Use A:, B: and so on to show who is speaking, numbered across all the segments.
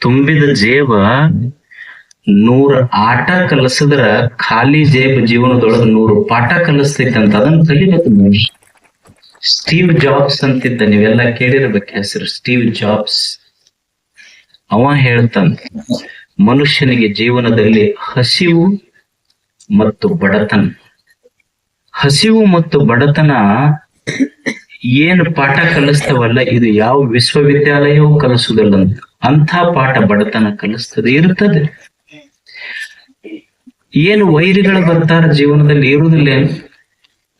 A: ತುಂಬಿದ ಜೇಬ ನೂರ ಆಟ ಕಲಸಿದ್ರ ಖಾಲಿ ಜೇಬ ಜೀವನದೊಳಗ ನೂರು ಪಾಠ ಕಲಿಸ್ತೈತೆ ಅಂತ ಅದನ್ನ ಕಲಿಬೇಕು ಸ್ಟೀವ್ ಜಾಬ್ಸ್ ಅಂತಿದ್ದ ನೀವೆಲ್ಲ ಕೇಳಿರ್ಬೇಕು ಹೆಸರು ಸ್ಟೀವ್ ಜಾಬ್ಸ್. ಅವ ಹೇಳ್ತಾನ, ಮನುಷ್ಯನಿಗೆ ಜೀವನದಲ್ಲಿ ಹಸಿವು ಮತ್ತು ಬಡತನ. ಹಸಿವು ಮತ್ತು ಬಡತನ ಏನು ಪಾಠ ಕಲಿಸ್ತವಲ್ಲ, ಇದು ಯಾವ ವಿಶ್ವವಿದ್ಯಾಲಯವೂ ಕಲಿಸುವುದಿಲ್ಲ ಅಂತ. ಅಂಥ ಪಾಠ ಬಡತನ ಕಲಿಸ್ತದೆ, ಇರ್ತದೆ. ಏನು ವೈರಿಗಳು ಬರ್ತಾರ ಜೀವನದಲ್ಲಿ? ಇರುವುದಿಲ್ಲ?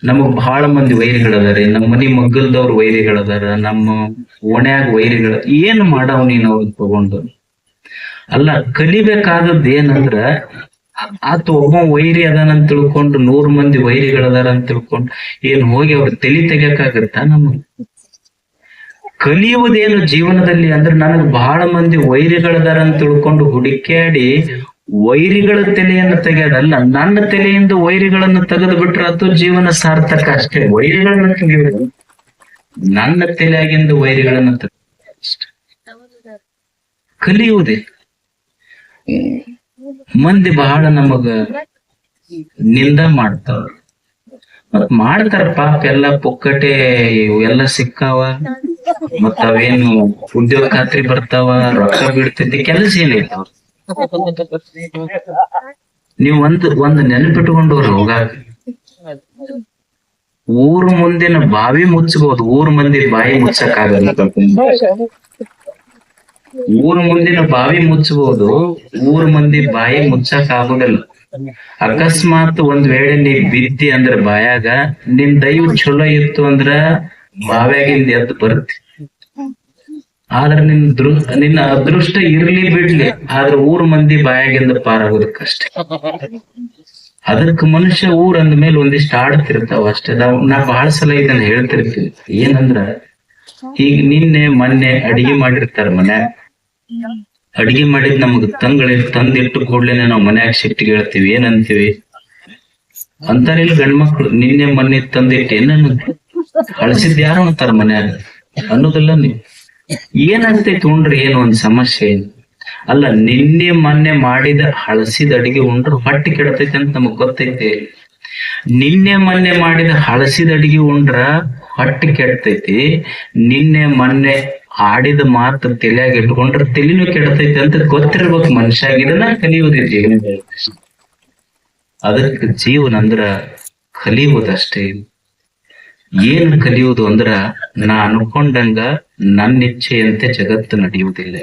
A: ನಮಗ್ ಬಹಳ ಮಂದಿ ವೈರಿಗಳದಾರೆ ನಮ್ಮ ಮನಿ ಮಗ್ಗಲ್ದವ್ರ ವೈರಿಗಳದಾರ ನಮ್ಮ ಓಣ್ಯಾಗ ವೈರಿಗಳ. ಏನ್ ಮಾಡವ್ ನೀನ್ ಅವ್ರಿಗೆ ತಗೊಂಡು? ಅಲ್ಲ, ಕಲಿಬೇಕಾದದ್ದು ಏನಂದ್ರ, ಆತ ಒಬ್ಬ ವೈರಿ ಅದಾನ ಅಂತ ತಿಳ್ಕೊಂಡು, ನೂರ್ ಮಂದಿ ವೈರಿಗಳದಾರ ಅಂತ ತಿಳ್ಕೊಂಡು, ಏನ್ ಹೋಗಿ ಅವ್ರ ತಲಿ ತೆಗಿಯಕ್ಕಾಗತ್ತ ನಮಗ್? ಕಲಿಯುವುದೇನು ಜೀವನದಲ್ಲಿ ಅಂದ್ರೆ ನನಗೆ ಬಹಳ ಮಂದಿ ವೈರಿಗಳದಾರ ಅಂತ ತಿಳ್ಕೊಂಡು ಹುಡುಕ್ಯಾಡಿ ವೈರಿಗಳ ತಲೆಯನ್ನು ತೆಗೆಯೋದಲ್ಲ ನನ್ನ ತಲೆಯಿಂದ ವೈರಿಗಳನ್ನು ತೆಗೆದು ಬಿಟ್ರೆ ಅದು ಜೀವನ ಸಾರ್ಥಕ ಅಷ್ಟೇ. ವೈರಿಗಳನ್ನ ತೆಗೆಯೋದು ನನ್ನ ತಲೆಯಾಗಿಂದ ವೈರಿಗಳನ್ನ ತೆಗೆದು. ಕಲಿಯುವುದೇ. ಮಂದಿ ಬಹಳ ನಮಗ ನಿಂದ ಮಾಡ್ತಾವ ಮತ್ ಮಾಡ್ತಾರ ಪಾಪ ಎಲ್ಲಾ ಪುಕ್ಕಟೆ ಇವೆಲ್ಲ ಸಿಕ್ಕಾವ. ಮತ್ತ ಅವೇನು ಉದ್ಯೋಗ ಖಾತ್ರಿ ಬರ್ತಾವ, ರೊಕ್ಕ ಬಿಡ್ತೈತಿ, ಕೆಲಸ ಏನೈತಿ ಅವ್ರ. ನೀವು ಒಂದ್ ಒಂದ್ ನೆನಪಿಟ್ಕೊಂಡು ಹೋಗಾಕ ಊರ್ ಮುಂದಿನ ಬಾವಿ ಮುಚ್ಚಬಹುದು ಊರ್ ಮಂದಿ ಬಾಯಿ ಮುಚ್ಚಕ್ ಆಗಲ್ಲ ಊರ್ ಮುಂದಿನ ಬಾವಿ ಮುಚ್ಚಬಹುದು ಊರ್ ಮಂದಿ ಬಾಯಿ ಮುಚ್ಚಕ್ ಆಗುದಿಲ್ಲ ಅಕಸ್ಮಾತ್ ಒಂದ್ ವೇಳೆ ನೀ ಬಿದ್ದಿ ಅಂದ್ರ ಬಾಯಾಗ, ನಿನ್ ದೈವ ಚಲೋ ಇತ್ತು ಅಂದ್ರ ಬಾವ್ಯಾಗಿಂದ ಎದ್ದು ಬರುತ್ತೆ. ಆದ್ರ ನಿನ್ ದೃ, ನಿನ್ನ ಅದೃಷ್ಟ ಇರ್ಲಿ ಬಿಡ್ಲಿ. ಆದ್ರ ಊರ್ ಮಂದಿ ಬಾಯಾಗಿಂದ ಪಾರಾಗೋದು ಕಷ್ಟ ಅದಕ್ಕೆ ಮನುಷ್ಯ ಊರ್ ಅಂದ ಮೇಲೆ ಒಂದಿಷ್ಟು ಆಡ್ತಿರ್ತಾವ ಅಷ್ಟೇ. ನಾ ಬಹಳ ಸಲ ಇದನ್ನ ಹೇಳ್ತಿರ್ತೀವಿ ಏನಂದ್ರ, ಈಗ ನಿನ್ನೆ, ಮೊನ್ನೆ ಅಡಿಗೆ ಮಾಡಿರ್ತಾರ ಮನ್ಯಾಗ. ಅಡಿಗೆ ಮಾಡಿದ್ ನಮಗ್ ತಂಗಳ ತಂದಿಟ್ಟು ಕೂಡ್ಲೇನೆ ನಾವ್ ಮನ್ಯಾಗ ಸಿಟ್ಟಿ ಹೇಳ್ತೀವಿ. ಏನಂತೀವಿ? ಅಂತಾರಿಲ್ಲ ಗಂಡ್ಮಕ್ಳು, ನಿನ್ನೆ, ಮೊನ್ನೆ ತಂದಿಟ್ಟು ಏನನ್ನ ಹಳಸಿದ್ ಯಾರು ಅಂತಾರ ಮನ್ಯಾಗ? ಅನ್ನೋದಿಲ್ಲ ನೀವು ಏನಾಗ್ತೈತಿ ಉಂಡ್ರಿ ಏನು ಒಂದ್ ಸಮಸ್ಯೆ ಅಲ್ಲ, ನಿನ್ನೆ ಮೊನ್ನೆ ಮಾಡಿದ ಹಳಸಿದ ಅಡಿಗೆ ಉಂಡ್ರ ಹೊಟ್ಟೆ ಕೆಡತೈತಿ ಅಂತ ನಮಗ್ ಗೊತ್ತೈತಿ. ನಿನ್ನೆ ಮೊನ್ನೆ ಮಾಡಿದ ಹಳಸಿದ ಅಡಿಗೆ ಉಂಡ್ರ ಹೊಟ್ಟೆ ಕೆಡ್ತೈತಿ. ನಿನ್ನೆ ಮೊನ್ನೆ ಆಡಿದ ಮಾತು ತಲೆಯಾಗ ಇಟ್ಕೊಂಡ್ರ ತಲೆನೂ ಕೆಡತೈತಿ ಅಂತ ಗೊತ್ತಿರ್ಬೇಕು ಮನುಷ್ಯಾಗ. ಇದನ್ನ ಕಲಿಯುವುದೇ ಜೀವನ ಅದಕ್ಕೆ ಜೀವನ ಅಂದ್ರ ಕಲಿಯುವುದಷ್ಟೇ ಏನು ಕಲಿಯುವುದು ಅಂದ್ರ ನಾ ಅನ್ಕೊಂಡಂಗ ನನ್ನ ಇಚ್ಛೆಯಂತೆ ಜಗತ್ತು ನಡೆಯುವುದಿಲ್ಲ.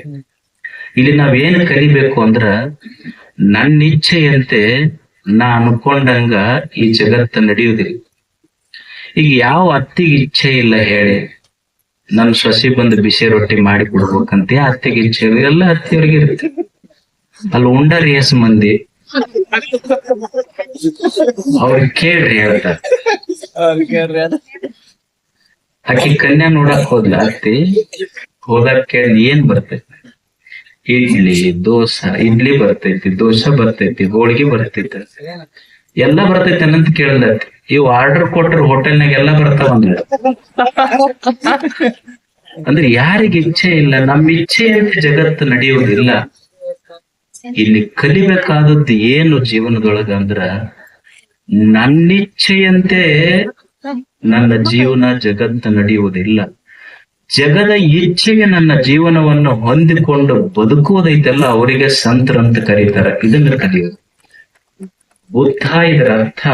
A: ಇಲ್ಲಿ ನಾವೇನ್ ಕಲಿಬೇಕು ಅಂದ್ರ ನನ್ನ ಇಚ್ಛೆಯಂತೆ ನಾ ಅನ್ಕೊಂಡಂಗ ಈ ಜಗತ್ತು ನಡೆಯುವುದಿಲ್ಲ. ಈಗ ಯಾವ ಅತ್ತಿಗೆ ಇಚ್ಛೆ ಇಲ್ಲ ಹೇಳಿ ನನ್ ಸೊಸಿ ಬಂದು ಬಿಸಿ ರೊಟ್ಟಿ ಮಾಡಿ ಕೊಡ್ಬೇಕಂತ ಅತ್ತಿಗೆ ಇಚ್ಛೆ ಎಲ್ಲ ಅತ್ತಿಯವ್ರಿಗೆ ಇರುತ್ತೆ. ಅಲ್ಲಿ ಉಂಡಾರಿ ಎಸ್ ಮಂದಿ. ಅವ್ರಿಗೆ ಕೇಳ್ರಿ ಹೇಳ್ತಾರ ಆಕಿ ಕನ್ಯಾ ನೋಡಕ್ ಹೋದ್ಲ ಅತ್ತಿ ಹೋದಕ್ಕೆ ಏನ್ ಬರ್ತೈತಿ? ಇಡ್ಲಿ, ದೋಸೆ, ಇಡ್ಲಿ ಬರ್ತೈತಿ, ದೋಸೆ ಬರ್ತೈತಿ, ಹೋಳಿಗೆ ಬರ್ತೈತಿ. ಎಲ್ಲಾ ಬರ್ತೈತಿ ಅನ್ನಂತ ಕೇಳ್ದತ್ತಿ ಇವ್ ಆರ್ಡರ್ ಕೊಟ್ರ ಹೋಟೆಲ್ನಾಗ ಎಲ್ಲಾ ಬರ್ತಾವ ಅಂದ್ರ ಯಾರಿಗ ಇಚ್ಛೆ ಇಲ್ಲ ನಮ್ಮ ಇಚ್ಛೆಯಂತೆ ಜಗತ್ತು ನಡೆಯೋದಿಲ್ಲ ಇಲ್ಲಿ ಕಲಿಬೇಕಾದದ್ದು ಏನು ಜೀವನದೊಳಗ ಅಂದ್ರ ನನ್ನಿಚ್ಛೆಯಂತೆ ನನ್ನ ಜೀವನ ಜಗತ್ತು ನಡೆಯುವುದಿಲ್ಲ. ಜಗದ ಇಚ್ಛೆಗೆ ನನ್ನ ಜೀವನವನ್ನು ಹೊಂದಿಕೊಂಡು ಬದುಕುವುದೈತೆಲ್ಲ, ಅವರಿಗೆ ಸಂತರ ಅಂತ ಕರೀತಾರೆ. ಇದನ್ನ ಕಲಿಯೋದು. ಬುದ್ಧ ಇದರ ಅರ್ಥ,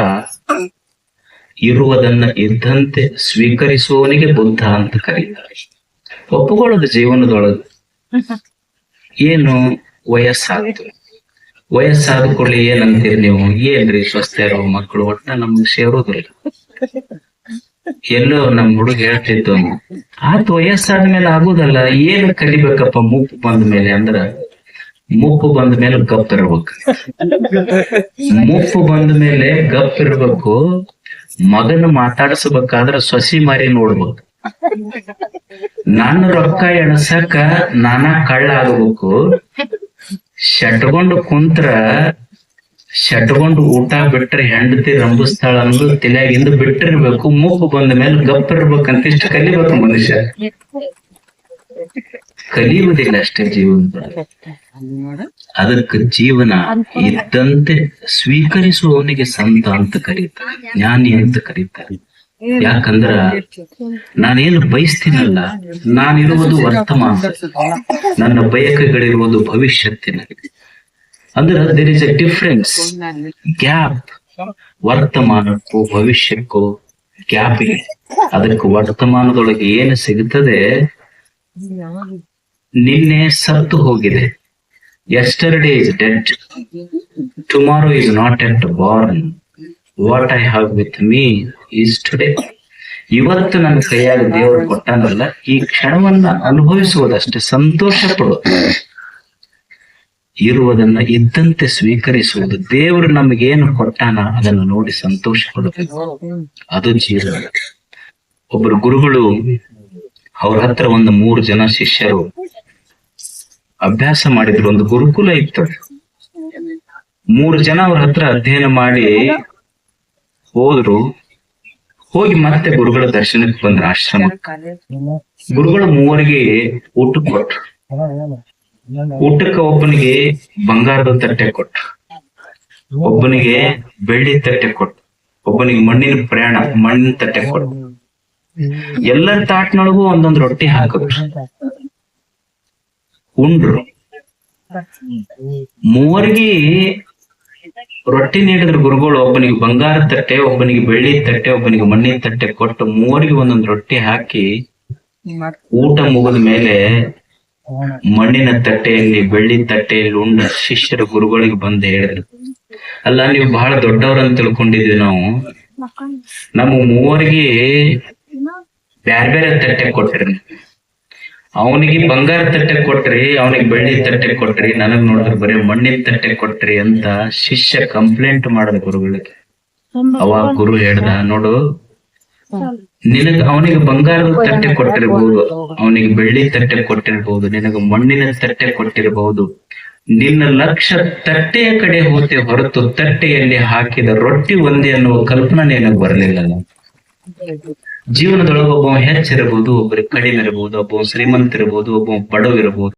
A: ಇರುವುದನ್ನ ಇದ್ದಂತೆ ಸ್ವೀಕರಿಸುವವನಿಗೆ ಬುದ್ಧ ಅಂತ ಕರೀತಾರೆ. ಒಪ್ಪುಕೊಳ್ಳೋದು ಜೀವನದೊಳಗೆ. ಏನು? ವಯಸ್ಸಾಗ್ತು ವಯಸ್ಸಾದ ಕೂಡಲೇ ಏನಂತೀರಿ ನೀವು? ಏನ್ರಿ ಸ್ವಸ್ಥ ಇರೋ ಮಕ್ಕಳು? ಒಟ್ಟ ನಮ್ಗೆ ಸೇರೋದಿಲ್ಲ. ಎಲ್ಲೋ ನಮ್ ಹುಡುಗ ಹೇಳ್ತಿತ್ತು ಆತ್ ವಯಸ್ಸಾದ್ಮೇಲೆ ಆಗೋದಲ್ಲ, ಏನ್ ಕಲಿಬೇಕಪ್ಪ? ಮುಪ್ಪು ಬಂದ ಮೇಲೆ ಅಂದ್ರ, ಮುಪ್ಪು ಬಂದ ಮೇಲೆ ಗಪ್ ಇರ್ಬೇಕು. ಮುಪ್ಪು ಬಂದ ಮೇಲೆ ಗಪ್ ಇರ್ಬೇಕು, ಮಗನ ಮಾತಾಡಿಸ್ಬೇಕಾದ್ರ ಸೊಸಿ ಮಾರಿ ನೋಡ್ಬೇಕು. ನಾನು ರೊಕ್ಕ ಎಣಸಕ ನಾನಾ ಕಳ್ಳ ಆಗ್ಬೇಕು ಶಟ್ಕೊಂಡು ಕುಂತ್ರ ಶಟ್ಕೊಂಡು ಊಟ ಬಿಟ್ರೆ ಹೆಂಡತಿ ರಂಬಿಸ್ತಾಳ ಅನ್ನೋದು ತಲೆಯಾಗಿಂದ ಬಿಟ್ಟಿರ್ಬೇಕು, ಮೂಗು ಬಂದ ಮೇಲೆ ಗಪ್ಪಿರ್ಬೇಕಂತ ಇಷ್ಟು ಕಲಿಬೇಕು ಮನುಷ್ಯ. ಕಲಿಯುವುದಿಲ್ಲ ಅಷ್ಟೇ ಜೀವನ. ಅದಕ್ಕೆ ಜೀವನ ಇದ್ದಂತೆ ಸ್ವೀಕರಿಸುವವನಿಗೆ ಸಂತ ಅಂತ ಕರೀತಾರೆ, ಜ್ಞಾನಿ ಅಂತ ಕರೀತಾರೆ. ಯಾಕಂದ್ರ ನಾನೇನು ಬಯಸ್ತೀನಲ್ಲ, ನಾನಿರುವುದು ವರ್ತಮಾನ. ನನ್ನ ಬಯಕೆಗಳಿರುವುದು ಭವಿಷ್ಯತ್ತಿನಲ್ಲಿ. ಅಂದ್ರೆ there is a difference gap ವರ್ತಮಾನಕ್ಕೂ ಭವಿಷ್ಯಕ್ಕೂ ಗ್ಯಾಪ್ ಇದೆ. ಅದಕ್ಕೆ ವರ್ತಮಾನದೊಳಗೆ ಏನು ಸಿಗುತ್ತದೆ? ನಿನ್ನೆ ಸತ್ತು ಹೋಗಿದೆ. Yesterday is dead tomorrow is not yet born what I have with me is today ಇವತ್ತು ನನ್ನ ಕೈಯಾಗ ದೇವರು ಕೊಟ್ಟಂದ್ರಲ್ಲ ಈ ಕ್ಷಣವನ್ನ ಅನುಭವಿಸುವುದಷ್ಟೇ. ಸಂತೋಷ ಪಡು. ಇರುವುದನ್ನ ಇದ್ದಂತೆ ಸ್ವೀಕರಿಸುವುದು. ದೇವರು ನಮಗೇನು ಕೊಟ್ಟಾನ ಅದನ್ನು ನೋಡಿ ಸಂತೋಷ ಪಡಬೇಕು ಅದು ಜೀವನ. ಒಬ್ಬರು ಗುರುಗಳು, ಅವ್ರ ಹತ್ರ ಒಂದು ಮೂರು ಜನ ಶಿಷ್ಯರು ಅಭ್ಯಾಸ ಮಾಡಿದ್ರು. ಒಂದು ಗುರುಕುಲ ಇತ್ತು. ಮೂರು ಜನ ಅವ್ರ ಹತ್ರ ಅಧ್ಯಯನ ಮಾಡಿ ಹೋದ್ರು. ಹೋಗಿ ಮತ್ತೆ ಗುರುಗಳ ದರ್ಶನಕ್ಕೆ ಬಂದ್ರ ಆಶ್ರಮ ಗುರುಗಳು ಮೂವರಿಗೆ ಊಟ ಕೊಟ್ರು. ಊಟಕ್ಕೆ ಒಬ್ಬನಿಗೆ ಬಂಗಾರದ ತಟ್ಟೆ ಕೊಟ್ಟು. ಒಬ್ಬನಿಗೆ ಬೆಳ್ಳಿ ತಟ್ಟೆ ಕೊಟ್ಟು. ಒಬ್ಬನಿಗೆ ಮಣ್ಣಿನ ಪ್ರಯಾಣ, ಮಣ್ಣಿನ ತಟ್ಟೆ ಕೊಟ್ಟು. ಎಲ್ಲರ ತಾಟ್ನೊಳಗೂ ಒಂದೊಂದು ರೊಟ್ಟಿ ಹಾಕಿದ್ರು ಉಂಡ್ರು. ಮೂವರಿಗೆ ರೊಟ್ಟಿ ನೀಡಿದ್ರ ಗುರುಗಳು ಒಬ್ಬನಿಗೆ ಬಂಗಾರ ತಟ್ಟೆ, ಒಬ್ಬನಿಗೆ ಬೆಳ್ಳಿ ತಟ್ಟೆ, ಒಬ್ಬನಿಗೆ ಮಣ್ಣಿನ ತಟ್ಟೆ ಕೊಟ್ಟು ಮೂವರಿಗೆ ಒಂದೊಂದು ರೊಟ್ಟಿ ಹಾಕಿ ಊಟ ಮುಗಿದ ಮೇಲೆ ಮಣ್ಣಿನ ತಟ್ಟೆಯಲ್ಲಿ, ಬೆಳ್ಳಿ ತಟ್ಟೆಯಲ್ಲಿ ಉಂಡ ಶಿಷ್ಯರ ಗುರುಗಳಿಗೆ ಬಂದು ಹೇಳಿದ್ರು. ಅಲ್ಲ, ನೀವು ಬಹಳ ದೊಡ್ಡವ್ರಂತ ತಿಳ್ಕೊಂಡಿದ್ವಿ ನಾವು. ನಮ್ಮ ಮೂವರಿಗೆ ಬ್ಯಾರೆ ಬೇರೆ ತಟ್ಟೆ ಕೊಟ್ರಿ. ಅವನಿಗೆ ಬಂಗಾರ ತಟ್ಟೆ ಕೊಟ್ರಿ, ಅವನಿಗೆ ಬೆಳ್ಳಿ ತಟ್ಟೆ ಕೊಟ್ರಿ. ನನಗ್ ನೋಡಿದ್ರೆ ಬರೀ ಮಣ್ಣಿನ ತಟ್ಟೆ ಕೊಟ್ರಿ ಅಂತ ಶಿಷ್ಯ ಕಂಪ್ಲೇಂಟ್ ಮಾಡದ ಗುರುಗಳಿಗೆ. ಅವಾಗ ಗುರು ಹೇಳ್ದ, ನೋಡು. ನಿನಗ ಅವನಿಗೆ ಬಂಗಾರದ ತಟ್ಟೆ ಕೊಟ್ಟಿರಬಹುದು ಅವನಿಗೆ ಬೆಳ್ಳಿ ತಟ್ಟೆ ಕೊಟ್ಟಿರಬಹುದು ನಿನಗ ಮಣ್ಣಿನ ತಟ್ಟೆ ಕೊಟ್ಟಿರಬಹುದು ನಿನ್ನ ಲಕ್ಷ ತಟ್ಟೆಯ ಕಡೆ ಹೋತೆ ಹೊರತು ತಟ್ಟೆಯಲ್ಲಿ ಹಾಕಿದ ರೊಟ್ಟಿ ಒಂದೇ ಅನ್ನುವ ಕಲ್ಪನೆ ನಿನಗೆ ಬರಲಿಲ್ಲ ಜೀವನದೊಳಗೆ ಒಬ್ಬ ಹೆಚ್ಚಿರಬಹುದು ಒಬ್ಬರಿಗೆ ಕಡಿಮೆ ಇರಬಹುದು ಒಬ್ಬ ಶ್ರೀಮಂತ ಇರಬಹುದು ಒಬ್ಬ ಬಡವ ಇರಬಹುದು